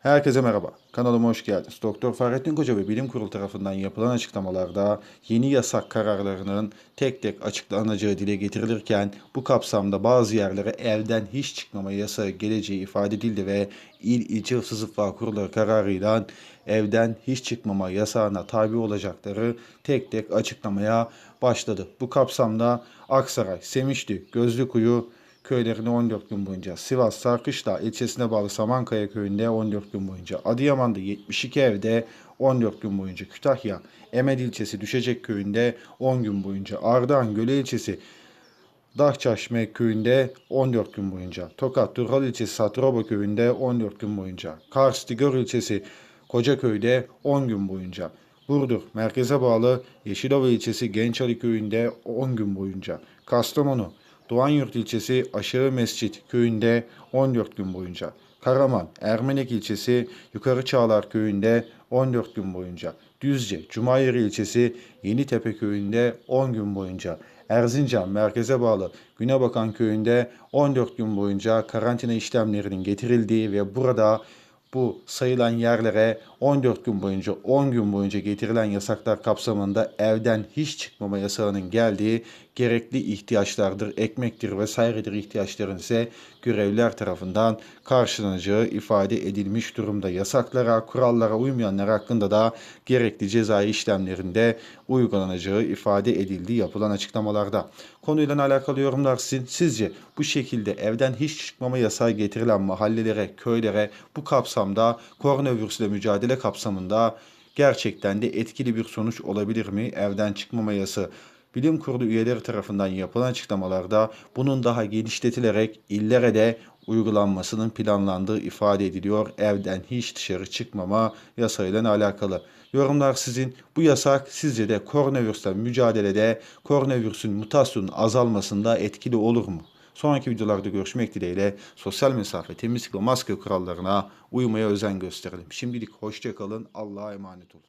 Herkese merhaba. Kanalıma hoş geldiniz. Doktor Fahrettin Koca ve Bilim Kurulu tarafından yapılan açıklamalarda yeni yasak kararlarının tek tek açıklanacağı dile getirilirken bu kapsamda bazı yerlere evden hiç çıkmama yasağı geleceği ifade edildi ve il ilçe hıfzı zıffa kararıyla evden hiç çıkmama yasağına tabi olacakları tek tek açıklamaya başladı. Bu kapsamda Aksaray, Semişli, Gözlükuyu, köylerine 14 gün boyunca, Sivas Sarkışla ilçesine bağlı Samankaya köyünde 14 gün boyunca, Adıyaman'da 72 evde 14 gün boyunca, Kütahya, Emed ilçesi Düşecek köyünde 10 gün boyunca, Ardahan Göle ilçesi Dahçaşme köyünde 14 gün boyunca, Tokat Turhal ilçesi Satroba köyünde 14 gün boyunca, Kars Digor ilçesi Kocaköy'de 10 gün boyunca, Burdur merkeze bağlı Yeşilova ilçesi Gençali köyünde 10 gün boyunca, Kastamonu Doğanyurt ilçesi Aşağı Mescit köyünde 14 gün boyunca, Karaman Ermenek ilçesi Yukarı Çağlar köyünde 14 gün boyunca, Düzce Cumayeri ilçesi Yenitepe köyünde 10 gün boyunca, Erzincan merkeze bağlı Günebakan köyünde 14 gün boyunca karantina işlemlerinin getirildiği ve burada bu sayılan yerlere 14 gün boyunca 10 gün boyunca getirilen yasaklar kapsamında evden hiç çıkmama yasağının geldiği gerekli ihtiyaçlardır, ekmektir vesairedir ihtiyaçların ise görevliler tarafından karşılanacağı ifade edilmiş durumda. Yasaklara, kurallara uymayanlar hakkında da gerekli cezai işlemlerinde uygulanacağı ifade edildi yapılan açıklamalarda. Konuyla alakalı yorumlar sizin. Sizce bu şekilde evden hiç çıkmama yasağı getirilen mahallelere, köylere bu kapsamda koronavirüsle mücadele kapsamında gerçekten de etkili bir sonuç olabilir mi? Evden çıkmama yasağı Bilim Kurulu üyeleri tarafından yapılan açıklamalarda bunun daha genişletilerek illere de uygulanmasının planlandığı ifade ediliyor. Evden hiç dışarı çıkmama yasayla alakalı. Yorumlar sizin. Bu yasak sizce de koronavirüsle mücadelede koronavirüsün mutasyonun azalmasında etkili olur mu? Sonraki videolarda görüşmek dileğiyle sosyal mesafe, temizlik ve maske kurallarına uymaya özen gösterelim. Şimdilik hoşçakalın. Allah'a emanet olun.